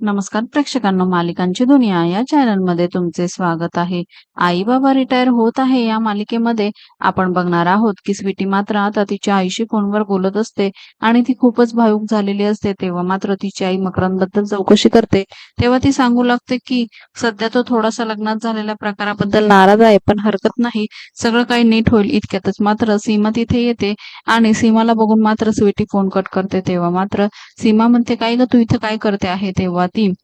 नमस्कार प्रेक्षकांना मालिकांची दुनिया या चॅनलमध्ये तुमचे स्वागत आहे. आई बाबा रिटायर होत आहे या मालिकेमध्ये आपण बघणार आहोत की स्वीटी मात्र आता तिच्या आईशी फोनवर बोलत असते आणि ती खूपच भावुक झालेली असते. तेव्हा मात्र तिची आई मकरांबद्दल चौकशी करते. तेव्हा ती सांगू लागते की सध्या तो थोडासा लग्नात झालेल्या प्रकाराबद्दल नाराज आहे पण हरकत नाही. सगळं काही नीट होईल इतक्यातच मात्र सीमा तिथे येते आणि सीमाला बघून मात्र स्वीटी फोन कट करते. तेव्हा मात्र सीमा म्हणते काय ग तू इथं काय करते आहे? तेव्हा ती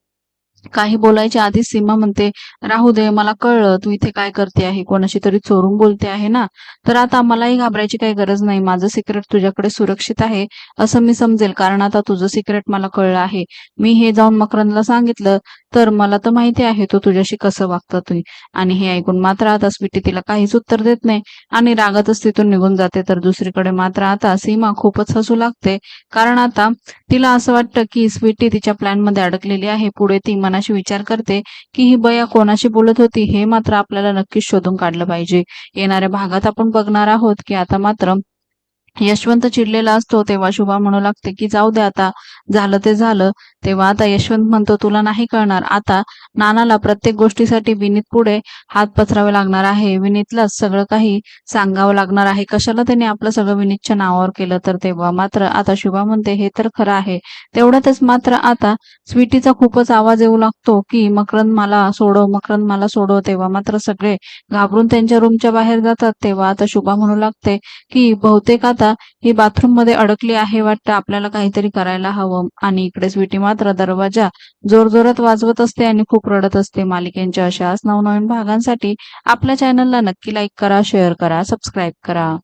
काही बोलायच्या आधीच सीमा म्हणते राहू दे मला कळलं तू इथे काय करते आहे? कोणाशी तरी चोरून बोलते आहे ना? तर आता मलाही घाबरायची काही गरज नाही. माझं सिक्रेट तुझ्याकडे सुरक्षित आहे असं मी समजेल कारण आता तुझं सिक्रेट मला कळलं आहे. मी हे जाऊन मकरंदला सांगितलं तर मला तर माहिती आहे तो तुझ्याशी कसं वागतं तुम्ही आणि हे ऐकून मात्र आता स्वीटी तिला काहीच उत्तर देत नाही. आणि रागातच तिथून निघून जाते. तर दुसरीकडे मात्र आता सीमा खूपच हसू लागते. कारण आता तिला असं वाटतं की स्वीटी तिच्या प्लॅनमध्ये अडकलेली आहे. पुढे ती मनाशी विचार करते की ही बया कोणाशी बोलत होती हे मात्र आपल्याला नक्कीच शोधून काढलं पाहिजे. येणाऱ्या भागात आपण बघणार आहोत की आता मात्र यशवंत चिडलेला असतो तेव्हा शुभा म्हणू लागते की जाऊ दे आता झालं ते झालं. तेव्हा आता यशवंत म्हणतो तुला नाही कळणार. आता नानाला प्रत्येक गोष्टीसाठी विनीत पुढे हात पसरावे लागणार आहे. विनीतलाच सगळं काही सांगावं लागणार आहे. कशाला त्याने आपलं सगळं विनीतच्या नावावर केलं? तर तेव्हा मात्र आता शुभा म्हणते हे तर खरं आहे. तेवढ्यातच मात्र आता स्वीटीचा खूपच आवाज येऊ लागतो की मकरंद मला सोडव मकरंद मला सोडव. तेव्हा मात्र सगळे घाबरून त्यांच्या रूमच्या बाहेर जातात. तेव्हा आता शुभा म्हणू लागते की बहुतेक आता ही बाथरूममध्ये अडकली आहे वाटतं आपल्याला काहीतरी करायला हवं. आणि इकडे स्वीटी मात्र दरवाजा जोरजोरात वाजवत असते आणि खूप रडत असते. मालिकेंच्या अशाच नवनवीन भागांसाठी आपल्या चॅनलला नक्की लाईक करा शेअर करा सबस्क्राईब करा.